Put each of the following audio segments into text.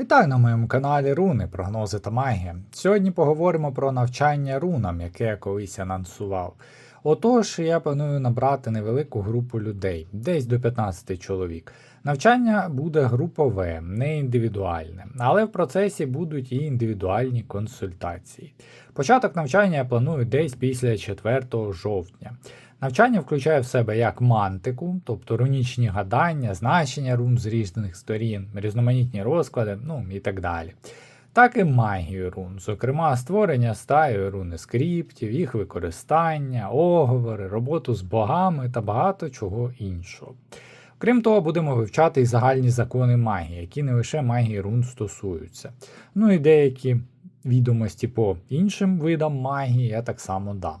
Вітаю на моєму каналі Руни, прогнози та магія. Сьогодні поговоримо про навчання рунам, яке я колись анонсував. Отож, я планую набрати невелику групу людей, десь до 15 чоловік. Навчання буде групове, не індивідуальне, але в процесі будуть і індивідуальні консультації. Початок навчання я планую десь після 4 жовтня. Навчання включає в себе як мантику, тобто рунічні гадання, значення рун з різних сторін, різноманітні розклади, ну і так далі. Так і магію рун, зокрема створення стаю руни скриптів, їх використання, оговори, роботу з богами та багато чого іншого. Крім того, будемо вивчати і загальні закони магії, які не лише магії рун стосуються. Ну і деякі відомості по іншим видам магії я так само дам.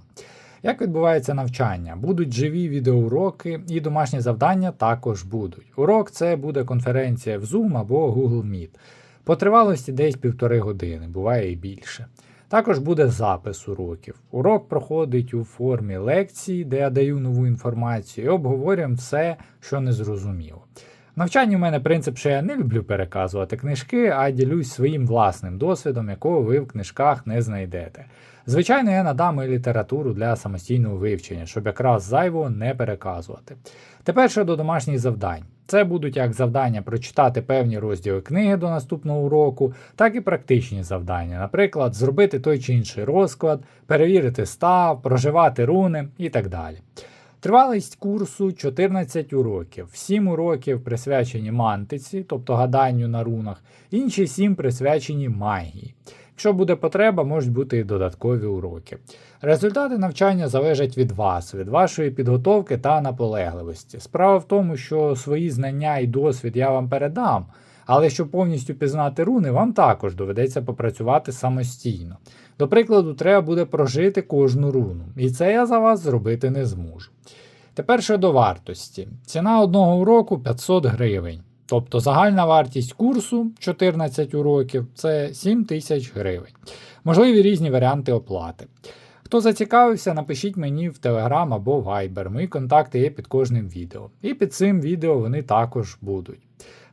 Як відбувається навчання? Будуть живі відеоуроки і домашні завдання також будуть. Урок це буде конференція в Zoom або Google Meet. По тривалості десь півтори години, буває і більше. Також буде запис уроків. Урок проходить у формі лекції, де я даю нову інформацію і обговорюємо все, що не зрозуміло. В навчанні в мене принцип, що я не люблю переказувати книжки, а ділюсь своїм власним досвідом, якого ви в книжках не знайдете. Звичайно, я надам і літературу для самостійного вивчення, щоб якраз зайво не переказувати. Тепер щодо домашніх завдань. Це будуть як завдання прочитати певні розділи книги до наступного уроку, так і практичні завдання, наприклад, зробити той чи інший розклад, перевірити став, проживати руни і так далі. Тривалість курсу 14 уроків, 7 уроків присвячені мантиці, тобто гаданню на рунах, інші 7 присвячені магії. Якщо буде потреба, можуть бути і додаткові уроки. Результати навчання залежать від вас, від вашої підготовки та наполегливості. Справа в тому, що свої знання і досвід я вам передам, але щоб повністю пізнати руни, вам також доведеться попрацювати самостійно. До прикладу, треба буде прожити кожну руну, і це я за вас зробити не зможу. Тепер щодо вартості. Ціна одного уроку 500 гривень. Тобто загальна вартість курсу 14 уроків це 7 тисяч гривень. Можливі різні варіанти оплати. Хто зацікавився, напишіть мені в Telegram або Viber. Мої контакти є під кожним відео. І під цим відео вони також будуть.